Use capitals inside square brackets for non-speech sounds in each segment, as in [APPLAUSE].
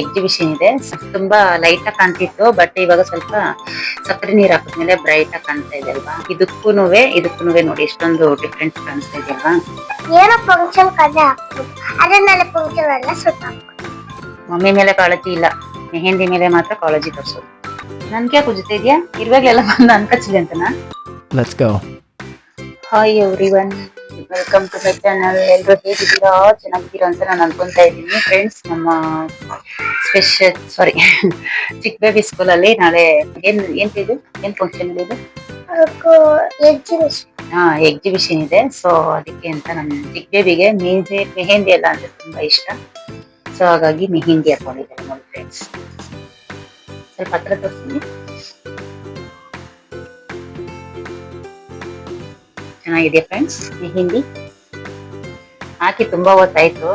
Exhibition ಇದೆ. ತುಂಬಾ light ಆಗಿ ಕಾಣ್ತಿತ್ತು ಬಟ್ ಇವಾಗ ಸ್ವಲ್ಪ ಸಕ್ಕರೆ ನೀರ್ ಹಾಕಿದ್ಮೇಲೆ ಬ್ರೈಟ್ ಆಗಿ ಕಾಣ್ತಾ ಇದೆ ಅಲ್ವಾ? ಇದಕ್ಕೂನುವೆ ಇದಕ್ಕೂ ನೋಡಿ ಎಷ್ಟೊಂದು ಡಿಫ್ರೆಂಟ್ ಕಾಣಿಸ್ತಾ ಇದೆ ಅಲ್ವಾ? ಏನೋ ಫಂಕ್ಷನ್ ಕಡೆ ಹಾಕ್ಬೇಕು. ಅದನ್ನೆಲ್ಲ ಫಂಕ್ಷನ್ ಎಲ್ಲ ಸುತ್ತ ಮಮ್ಮಿ ಮೇಲೆ ಕಾಳಜಿ ಇಲ್ಲ. ಮೆಹಂದಿ ಮೇಲೆ ಮಾತ್ರ ಕಾಳಜಿ ತೋರಿಸೋದು. ನನ್ಗೆ ಕುಜಿತಾ ಇದೆಯಾ? ಇರುವಾಗಲೆಲ್ಲ ಬಂದು ಅನ್ಕಚ್ಚಿದೆ ಅಂತನಾ? Let's go hi everyone welcome to my channel ಎಲ್ಲರೂ ಹೇಗಿದ್ದೀರಾ? ಚೆನ್ನಾಗಿದ್ದೀರಾ ಅಂತ ನಾನು ಅನ್ಕೊಂತಾ ಇದ್ದೀನಿ. ಫ್ರೆಂಡ್ಸ್ ನಮ್ಮ ಸ್ಪೆಷಲ್ ಸಾರಿ [LAUGHS] ಚಿಕ್ಕ ಬೇಬಿ ಸ್ಕೂಲ್ ಅಲ್ಲಿ ನಾಳೆ ಏನ್ ಏನ್ ಇದು? ಏನ್ ಫಂಕ್ಷನ್ ಇದೆ ಹಾ ಎಕ್ಸಿಬಿಷನ್ ಇದೆ. ಸೊ ಅದಕ್ಕೆ ಅಂತ ನಮ್ಮ ಚಿಕ್ಕ ಬೇಬಿಗೆ ಮೆಹಂದಿ ಮೆಹಂದಿ ಎಲ್ಲ ಅಂದ್ರೆ ತುಂಬಾ ಇಷ್ಟ. ಸೊ ಹಾಗಾಗಿ ಮೆಹಂದಿ ಹಾಕೊಂಡಿದ್ದೇನೆ ನೋಡಿ ಫ್ರೆಂಡ್ಸ್ ಸ್ವಲ್ಪ ಹತ್ರ ತೋರಿಸ್ತೀನಿ. ಚೆನ್ನಾಗಿದೆ ಫ್ರೆಂಡ್ಸ್ ಮೆಹಿಂದಿ ಹಾಕಿ ತುಂಬಾ ಹೊತ್ತಾಯ್ತು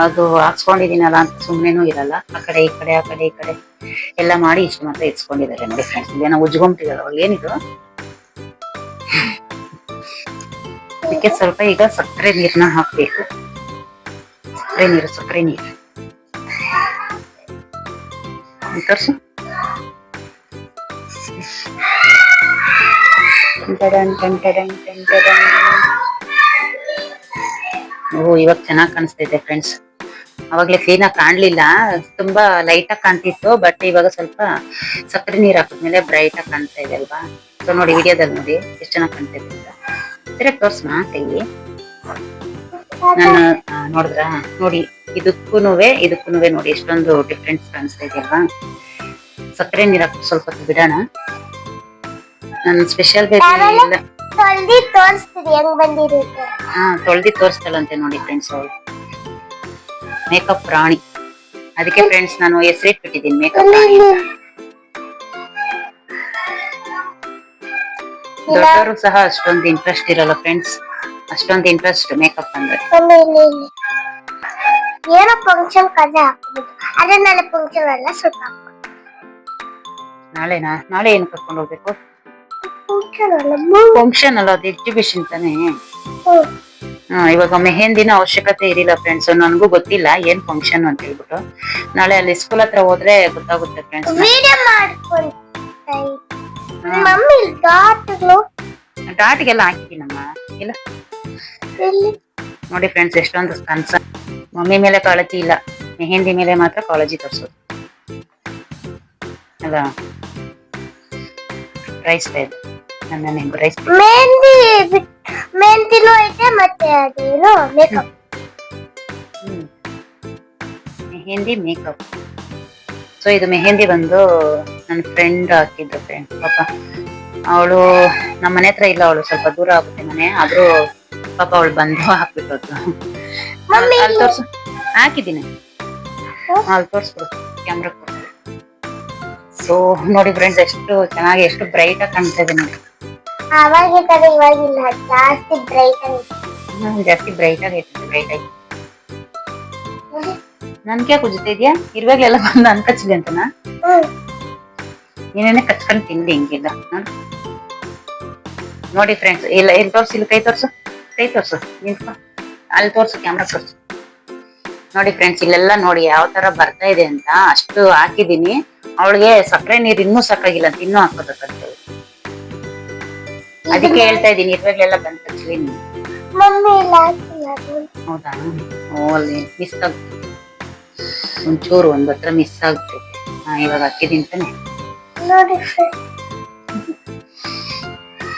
ಅದು ಹಾಕ್ಸ್ಕೊಂಡಿದೀನಲ್ಲ ಅಂತ ಸುಮ್ಮನೆನೂ ಇರಲ್ಲ. ಆ ಕಡೆ, ಈ ಕಡೆ, ಆ ಕಡೆ, ಈ ಕಡೆ. ಎಲ್ಲ ಮಾಡಿ ಇಷ್ಟು ಮಾತ್ರ ಇಟ್ಸ್ಕೊಂಡಿದ್ದಾರೆ ನೋಡಿ ಫ್ರೆಂಡ್ಸ್ ಇಲ್ಲೇನೋ ಉಜ್ಕೊಂಬಿಟ್ಟಿದ್ದಾರೆ ಅವ್ರು ಏನಿದು? ಅದಕ್ಕೆ ಸ್ವಲ್ಪ ಈಗ ಸಕ್ಕರೆ ನೀರನ್ನ ಹಾಕ್ಬೇಕು. ಸಕ್ಕರೆ ನೀರು ಸಕ್ಕರೆ ನೀರು. ತೋರ್ಸು. ಓ, ಇವಾಗ ಚೆನ್ನಾಗಿ ಕಾಣಿಸ್ತಿದೆ ಫ್ರೆಂಡ್ಸ್ ಅವಾಗ್ಲೇ ಕ್ಲೀನ್ ಆಗಿ ಕಾಣ್ಲಿಲ್ಲ. ತುಂಬಾ ಲೈಟ್ ಆಗಿ ಕಾಣ್ತಿತ್ತು ಬಟ್ ಇವಾಗ ಸ್ವಲ್ಪ ಸಕ್ಕರೆ ನೀರ್ ಹಾಕಿದ್ಮೇಲೆ ಬ್ರೈಟ್ ಆಗಿ ಕಾಣ್ತಾ ಇದೆ ಅಲ್ವಾ? ಸೊ ನೋಡಿ ವಿಡಿಯೋದಲ್ಲಿ ನೋಡಿ ಎಷ್ಟು ಚೆನ್ನಾಗಿ ಕಾಣ್ತಾ ಇದೆ ಸರಿಯಾಗಿ ತೋರ್ಸ್ಮಾ ಕೈ ನಾನು ನೋಡಿದ್ರ? ನೋಡಿ, ಇದಕ್ಕೂನುವೆ ಇದಕ್ಕೂ ನೋಡಿ ಎಷ್ಟೊಂದು ಡಿಫ್ರೆನ್ಸ್ ಕಾಣಿಸ್ತಾ ಇದೆ ಅಲ್ವಾ? ಸಕ್ಕರೆ ನೀರ್ ಹಾಕಿ ಸ್ವಲ್ಪ ಬಿಡೋಣ. ನನ್ನ ಸ್ಪೆಷಲ್ ಬೇಬಿ ಇಲ್ಲ. ತೊಳ್ದಿ ತೋರಿಸ್ತೀರಿ ಹೆಂಗ್ ಬಂದಿರುತ್ತೆ? ಹಾ ತೊಳ್ದಿ ತೋರಿಸ್ತಾಳಂತೆ ನೋಡಿ ಫ್ರೆಂಡ್ಸ್ ಅವಳು. ಮೇಕಪ್ ರಾಣಿ ಅದಕ್ಕೆ ಫ್ರೆಂಡ್ಸ್ ನಾನು ಹೆಸರಿಟ್ಬಿಟ್ಟಿದ್ದೀನಿ ಮೇಕಪ್ ರಾಣಿ ಅಂತ. ದೊಡ್ಡವರು ಸಹ ಅಷ್ಟೊಂದು ಇಂಟ್ರೆಸ್ಟ್ ಇರಲ್ಲ ಫ್ರೆಂಡ್ಸ್ ಅಷ್ಟೊಂದು ಇಂಟ್ರೆಸ್ಟ್ ಮೇಕಪ್ ಅಂದ್ರೆ. ಏನೋ ಫಂಕ್ಷನ್ ಕಜೆ ಹಾಕ್ಬಿಟ್ಟು. ಅದೇ ನಾಳೆ ಫಂಕ್ಷನ್ ಎಲ್ಲ ಸುತ್ತ ನಾಳೆನಾ? ನಾಳೆ ಏನ್ ಕರ್ಕೊಂಡು ಹೋಗ್ಬೇಕು? ಫಂಕ್ಷನ್ ಅಲ್ಲ ಮೂ- ಫಂಕ್ಷನ್ ಅಲ್ಲ ಅದು ಎಕ್ಸಿಬಿಷನ್ ತಾನೇ. ಇವಾಗ ಮೆಹಂದಿನ ಅವಶ್ಯಕತೆ ಇರಿಲ್ಲ ಫ್ರೆಂಡ್ಸ್ ನನಗೂ ಗೊತ್ತಿಲ್ಲ ಏನ್ ಫಂಕ್ಷನ್ ಅಂತ ಹೇಳ್ಬಿಟ್ಟು. ನಾಳೆ ಅಲ್ಲಿ ಸ್ಕೂಲ್ ಹತ್ರ ಹೋದ್ರೆ ಗೊತ್ತಾಗುತ್ತೆ ಫ್ರೆಂಡ್ಸ್ ಹಾಕಿದ್ದೀನಮ್ಮ ಇಲ್ಲ ಇಲ್ಲಿ. ನೋಡಿ ಫ್ರೆಂಡ್ಸ್ ಎಷ್ಟೊಂದು ಕನ್ಸ. ಮಮ್ಮಿ ಮೇಲೆ ಕಾಳಜಿ ಇಲ್ಲ ಮೆಹಂದಿ ಮೇಲೆ ಮಾತ್ರ ಕಾಳಜಿ ತೋರಿಸೋದು. ಅಲ್ಲ ಪ್ರೈಸ್ ಇದೆ. ನನ್ನ ರೈಸ್ ಮೆಹಂದಿ ಮೆಹಂದಿನೂ ಐತೆ ಮತ್ತೆ ಅದೇನು ಮೇಕಪ್ ಮೆಹಂದಿ ಮೇಕಪ್ ಸೊ ಇದು ಮೆಹಂದಿ ಬಂದು ನನ್ನ ಫ್ರೆಂಡ್ ಹಾಕಿದ್ದು ಫ್ರೆಂಡ್ ಪಾಪ. ಅವಳು ನಮ್ಮ ಮನೆ ಹತ್ರ ಇಲ್ಲ ಅವಳು ಸ್ವಲ್ಪ ದೂರ ಆಗುತ್ತೆ ಮನೆ. ಆದ್ರೂ ಪಾಪ ಅವಳು ಬಂದು ಹಾಕ್ಬಿಟ್ಟು ಅಲ್ಲಿ ತೋರ್ಸು. ಹಾಕಿದ್ದೀನಿ. ಅಲ್ಲಿ ತೋರಿಸ್ಬಿಡು ಕ್ಯಾಮ್ರಾ ಸೊ ನೋಡಿ ಫ್ರೆಂಡ್ಸ್ ಎಷ್ಟು ಚೆನ್ನಾಗಿ ಎಷ್ಟು ಬ್ರೈಟ್ ಆಗಿ ಕಾಣ್ತಾ ಇದೆ ನೋಡಿ. ಅವಾಗ ತರ ಇವಾಗಿಲ್ಲ. ಜಾಸ್ತಿ ಬ್ರೈಟ್ ಆಗಿ ಜಾಸ್ತಿ ಬ್ರೈಟ್ ಆಗಿ ಬ್ರೈಟ್ ಆಗಿ. ನನ್ಗೆ ಕುಜಿತಾ ಇದೆಯಾ? ಇರುವಾಗಲೆಲ್ಲ ಬಂದು ಅನ್ಕಚ್ಲಿ ಅಂತನಾ? ನೀನೇನೆ ಕಚ್ಕೊಂಡ್ ತಿಂಡಿ ಹಿಂಗಿಲ್ಲ ನೋಡಿ ಫ್ರೆಂಡ್ಸ್ ಇಲ್ಲ ಇಲ್ಲಿ ತೋರ್ಸು ಇಲ್ಲಿ ಕೈ ತೋರ್ಸು ಕೈ ತೋರ್ಸು ನಿಂತ್ಕೊ. ಅಲ್ಲಿ ತೋರ್ಸು ಕ್ಯಾಮ್ರಾ ತೋರ್ಸು. ನೋಡಿ ಫ್ರೆಂಡ್ಸ್ ಇಲ್ಲೆಲ್ಲ ನೋಡಿ ಯಾವ ತರ ಬರ್ತಾ ಇದೆ ಅಂತ ಅಷ್ಟು ಹಾಕಿದೀನಿ ಅವಳಿಗೆ ಸಕ್ಕರೆ ನೀರು ಇನ್ನೂ ಸಾಕಾಗಿಲ್ಲ ಅಂತ ಇನ್ನೂ ಹಾಕೋದಕ್ಕಂತ ಅದಕ್ಕೆ ಹೇಳ್ತಾ ಇದ್ದೀನಿ ಇರುವಾಗಲೆಲ್ಲ ಬಂದ ತಕ್ಷಣ ಮಮ್ಮಿ ಇಲ್ಲ. ಹೌದಾ? ಓ ಅಲ್ಲಿ ಮಿಸ್ ಆಗ್ತದೆ ಒಂಚೂರು ಒಂದ್ ಹತ್ರ ಮಿಸ್ ಆಗ್ತದೆ ಹಾ ಇವಾಗ ಹಾಕಿದೀನಿ ತಾನೆ. ನೋಡಿ.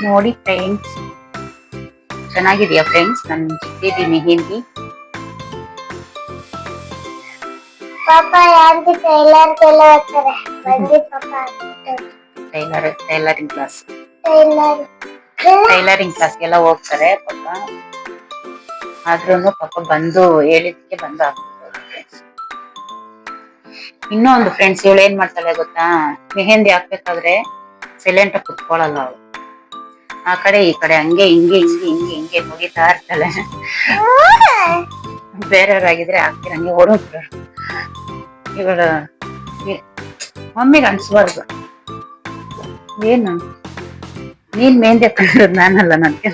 ನೋಡಿ ಫ್ರೆಂಡ್ಸ್ ಚೆನ್ನಾಗಿದ್ಯಾ ಫ್ರೆಂಡ್ಸ್ ನಾನು ಚಿಕ್ಕದಿ ಮೆಹಂದಿ ಪಾಪ ಯಾರ್ದು ಟೈಲರ್ ಹಾಕ್ಬಿಟ್ಟು. Tailor tailoring class tailor. Tailoring ಕ್ಲಾಸ್ಗೆಲ್ಲ ಹೋಗ್ತಾರೆ ಪಾಪ. ಆದ್ರೂ ಪಾಪ ಬಂದು ಹೇಳಿದಕ್ಕೆ ಬಂದು ಇನ್ನೂ ಒಂದು ಫ್ರೆಂಡ್ಸ್ ಇವಳು ಏನ್ ಮಾಡ್ತಾಳೆ ಗೊತ್ತಾ? ಮೆಹಂದಿ ಹಾಕ್ಬೇಕಾದ್ರೆ ಸೈಲೆಂಟ್ ಕುತ್ಕೊಳ್ಳಲ್ಲ ಅವಳು. ಆ ಕಡೆ, ಈ ಕಡೆ, ಹಂಗೆ, ಹಿಂಗೆ ಹಿಂಗೆ ಹಿಂಗೆ ಹಿಂಗೆ ಮುಗಿತಾ ಇರ್ತಾಳೆ. ಬೇರೆಯವ್ರಾಗಿದ್ರೆ ಹಾಕ್ತಿರಂಗೆ ಓಡೋಗ್ತಾರೆ ಇವಳು ಮಮ್ಮಿಗೆ ಅನ್ಸ್ಬಾರ್ದು. ಏನು ನೀನ್ ಮೆಹಂದಿ ಹಾಕೊಂಡಿರೋದು ನಾನಲ್ಲ ನನ್ಗೆ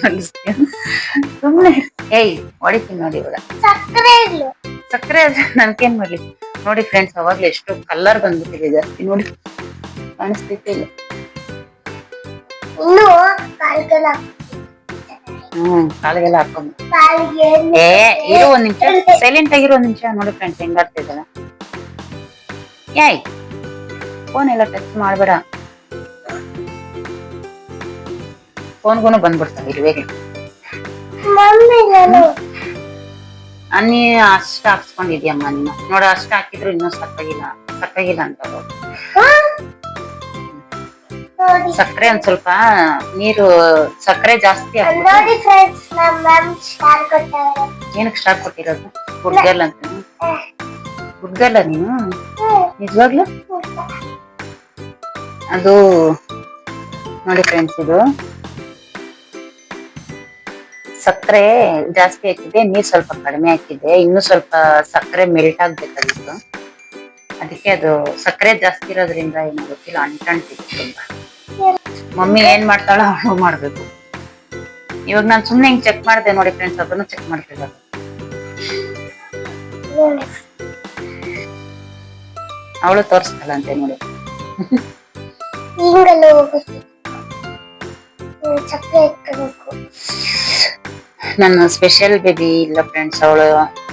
ಸುಮ್ನೆ ಏಯ್ ಹೊಡಿತೀನಿ ನೋಡಿ ಇವಾಗ. ಸಕ್ಕರೆ ಸಕ್ಕರೆ ಆದ್ರೆ ನನ್ಗೇನ್ ಮಾಡ್ಲಿ? ನೋಡಿ ಫ್ರೆಂಡ್ಸ್ ಅವಾಗ್ಲೇ ಎಷ್ಟು ಕಲರ್ ಬಂದ್ಬಿಟ್ಟಿದೆ ಜಾಸ್ತಿ ನೋಡಿ. ಕಾಣಿಸ್ತಿತ್ತು ಇಲ್ಲ ಹ್ಮ್ ಕಾಲಿಗೆಲ್ಲ ಹಾಕೊಂಡ್. ಏ ಇರು ಒಂದ್ ನಿಮಿಷ. ಸೈಲೆಂಟ್ ಆಗಿರೋ ಒಂದ್ ನಿಮಿಷ. ನೋಡಿ ಫ್ರೆಂಡ್ಸ್ ಹೆಂಗಾಡ್ತಿದ್ದಲ್ಲ ಯಾಯ್ ಫೋನ್ ಎಲ್ಲ ಟಚ್ ಮಾಡ್ಬೇಡ. ಫೋನ್ಗೂನು ಬಂದ್ಬಿಡ್ತಾವೆ ಇರುವೆಗೆ ಮಮ್ಮಿ ನಾನು ಅನ್ನಿ ಅಷ್ಟ ಹಾಕ್ಸ್ಕೊಂಡಿದ್ಯಮ್ಮ ನೀನು. ನೋಡ ಅಷ್ಟ ಹಾಕಿದ್ರು ಇನ್ನೂ ಸಕ್ಕಾಗಿಲ್ಲ ಸಕ್ಕಾಗಿಲ್ಲ ಅಂತ ಸಕ್ಕರೆ ಒಂದ್ ಸ್ವಲ್ಪ ನೀರು ಸಕ್ಕರೆ ಜಾಸ್ತಿ ಏನಕ್ ಸ್ಟಾರ್ ಕೊಟ್ಟಿರೋದು? ಹುಡ್ಗಲ್ ಅಂತ ಹುಡ್ಗಲ್ಲ ನೀನು? ನಿಜವಾಗ್ಲು? ಅದು ನೋಡಿ ಫ್ರೆಂಡ್ಸ್ ಇದು. ಸಕ್ಕರೆ ಜಾಸ್ತಿ ಹಾಕಿದೆ ನೀರ್ ಸ್ವಲ್ಪ ಕಡಿಮೆ ಹಾಕಿದೆ ಇನ್ನು ಸ್ವಲ್ಪ ಸಕ್ಕರೆ ಮೆಲ್ಟ್ ಆಗ್ಬೇಕಾಗಿತ್ತು. ಅದಕ್ಕೆ ಅದು ಸಕ್ಕರೆ ಜಾಸ್ತಿ ಇರೋದ್ರಿಂದ ಏನು ಗೊತ್ತಿಲ್ಲ ಅಂಟಂಟಿತ್ತು ತುಂಬಾ. ಮಮ್ಮಿ ಏನ್ ಮಾಡ್ತಾಳೋ ಅವಳು ಮಾಡ್ಬೇಕು. ಇವಾಗ ನಾನು ಸುಮ್ನೆ ಹಿಂಗ್ ಚೆಕ್ ಮಾಡಿದೆ ನೋಡಿ ಫ್ರೆಂಡ್ಸ್ ಅದನ್ನು ಚೆಕ್ ಮಾಡ್ತಿದ್ದಾರೆ ಅವಳು ತೋರಿಸ್ತಾಳಂತೆ ನೋಡಿ. ಚಕ್ರ ಇಟ್ಕೋಬೇಕು ನನ್ನ ಸ್ಪೆಷಲ್ ಬೇಬಿ ಇಲ್ಲ ಫ್ರೆಂಡ್ಸ್ ಅವಳು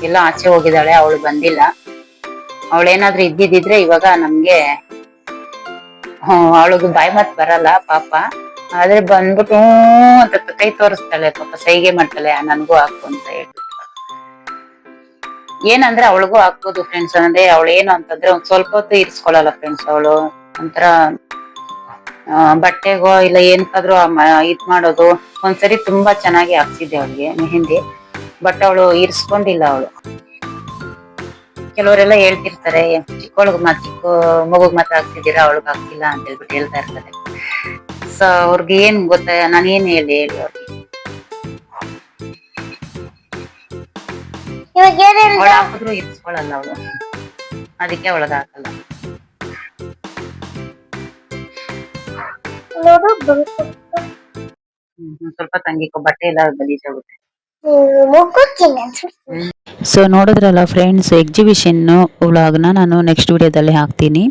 ಎಲ್ಲ ಆಚೆ ಹೋಗಿದ್ದಾಳೆ, ಅವಳು ಬಂದಿಲ್ಲ. ಅವಳೇನಾದ್ರೂ ಇದ್ದಿದ್ರೆ ಇವಾಗ ನಮ್ಗೆ ಅವಳಿಗೆ ಬಾಯಿ ಮಾತ್ ಬರಲ್ಲ ಪಾಪ. ಆದ್ರೆ ಬಂದ್ಬಿಟ್ಟು ಅಂತ ಕೈ ತೋರಿಸ್ತಾಳೆ ಪಾಪ, ಸೈಗೆ ಮಾಡ್ತಾಳೆ, ನನ್ಗೂ ಹಾಕು ಅಂತ ಹೇಳ್ಬಿಟ್ಟು. ಏನಂದ್ರೆ ಅವಳಿಗೂ ಹಾಕ್ಬೋದು ಫ್ರೆಂಡ್ಸ್ ಅಂದ್ರೆ ಅವಳು ಏನು ಅಂತಂದ್ರೆ ಒಂದ್ ಸ್ವಲ್ಪ ಹೊತ್ತು ಇರಿಸ್ಕೊಳಲ್ಲ ಫ್ರೆಂಡ್ಸ್ ಅವಳು. ಒಂಥರ ಬಟ್ಟೆಗೋ ಇಲ್ಲ ಏನಕ್ಕಾದ್ರೂ ಇದ್ ಮಾಡೋದು ಒಂದ್ಸರಿ ತುಂಬಾ ಚೆನ್ನಾಗಿ ಹಾಕ್ಸಿದ್ದೆ ಅವಳಿಗೆ ಮೆಹಂದಿ. ಬಟ್ ಅವಳು ಇರ್ಸ್ಕೊಂಡಿಲ್ಲ ಅವಳು. ಕೆಲವರೆಲ್ಲ ಹೇಳ್ತಿರ್ತಾರೆ ಚಿಕ್ಕವಳಗ್ ಮತ್ ಚಿಕ್ಕ ಮಗುಗ್ ಮಾತ್ರ ಹಾಕ್ಸಿದೀರಾ ಅವಳಿಗೆ ಹಾಕ್ತಿಲ್ಲ ಅಂತ ಹೇಳ್ಬಿಟ್ಟು ಹೇಳ್ತಾ ಇರ್ತಾರೆ. ಸೊ ಅವ್ರಿಗೆ ಏನ್ ಗೊತ್ತಾ ನಾನು ಏನ್ ಹೇಳಿ ಹೇಳಿ ಅವ್ರಿಗೆ. ಅವಳು ಹಾಕಿದ್ರು ಇರ್ಸ್ಕೊಳಲ್ಲ ಅವಳು. ಅದಕ್ಕೆ ಅವಳಗ್ ಹಾಕಲ್ಲ. ಸ್ವಲ್ಪ ತಂಗಿಕೋ ಬಟ್ಟೆ ಎಲ್ಲ ಗಲೀಜಾಗುತ್ತೆ ಸೊ ನೋಡಿದ್ರಲ್ಲ ಫ್ರೆಂಡ್ಸ್ ಎಕ್ಸಿಬಿಷನ್ ವ್ಲಾಗ್ನ ನಾನು ನೆಕ್ಸ್ಟ್ ವಿಡಿಯೋದಲ್ಲಿ ಹಾಕ್ತೀನಿ.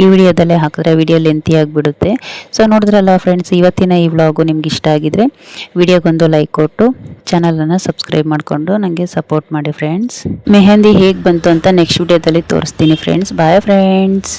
ಈ ವಿಡಿಯೋದಲ್ಲೇ ಹಾಕಿದ್ರೆ ವಿಡಿಯೋ ಲೆಂತಿ ಆಗಿಬಿಡುತ್ತೆ. ಸೊ ನೋಡಿದ್ರಲ್ಲ ಫ್ರೆಂಡ್ಸ್ ಇವತ್ತಿನ ಈ ವ್ಲಾಗು ನಿಮ್ಗೆ ಇಷ್ಟ ಆಗಿದ್ರೆ ವಿಡಿಯೋಗೊಂದು ಲೈಕ್ ಕೊಟ್ಟು ಚಾನಲನ್ನು ಸಬ್ಸ್ಕ್ರೈಬ್ ಮಾಡಿಕೊಂಡು ನನಗೆ ಸಪೋರ್ಟ್ ಮಾಡಿ ಫ್ರೆಂಡ್ಸ್ ಮೆಹಂದಿ ಹೇಗೆ ಬಂತು ಅಂತ ನೆಕ್ಸ್ಟ್ ವಿಡಿಯೋದಲ್ಲಿ ತೋರಿಸ್ತೀನಿ ಫ್ರೆಂಡ್ಸ್ ಬಾಯ್ ಫ್ರೆಂಡ್ಸ್